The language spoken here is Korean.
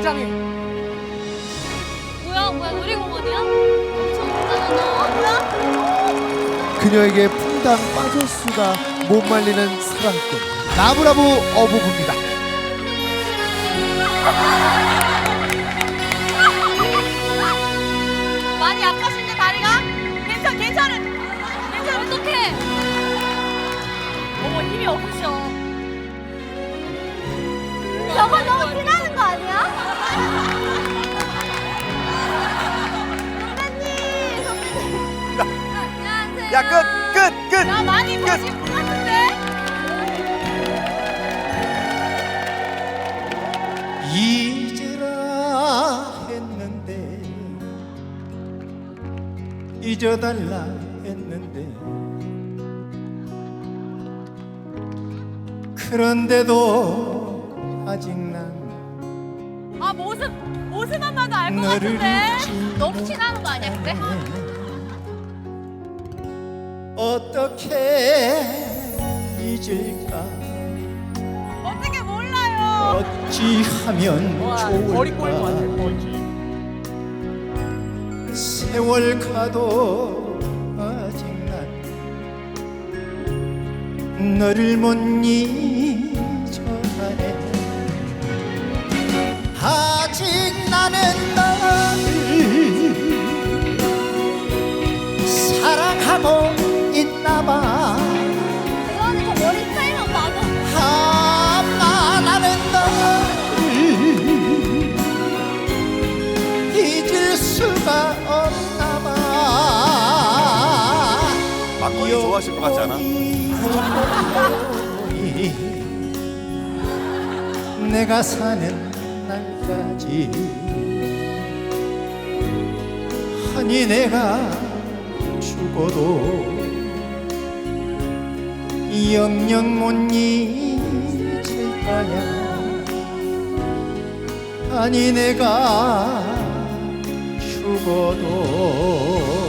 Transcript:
굉장히 뭐야 뭐야 놀이공원이야? 엄청 크잖아 뭐야? 그녀에게 풍당 빠질 수가 못 말리는 사랑꾼 나브라보 어부부입니다 많이 아파신데 다리가? 괜찮 괜찮아 괜찮아 어떡해 어머 힘이 없으셔 저거 너무 지나 야, 끝, 끝, 끝. 나 많이 보신 것 같은데? 잊으라 했는데 잊어달라 했는데. 그런데도 아직 난 아 모습 모습만 봐도 알 것 너를 같은데? 잊지 너무 티나는 거 아니야 근데? 어떻게 잊을까? 어떻게 몰라요? 어찌하면. 좋을까? 세월 가도 아직 난 너를 못 잊어가네. 아직 나는 너를 사랑하고 수가 없나 봐 막걸리 좋아하실 것 같지 않아? 내가 사는 날까지 아니 내가 죽어도 영영 못 잊을 거야 아니 내가 죽어도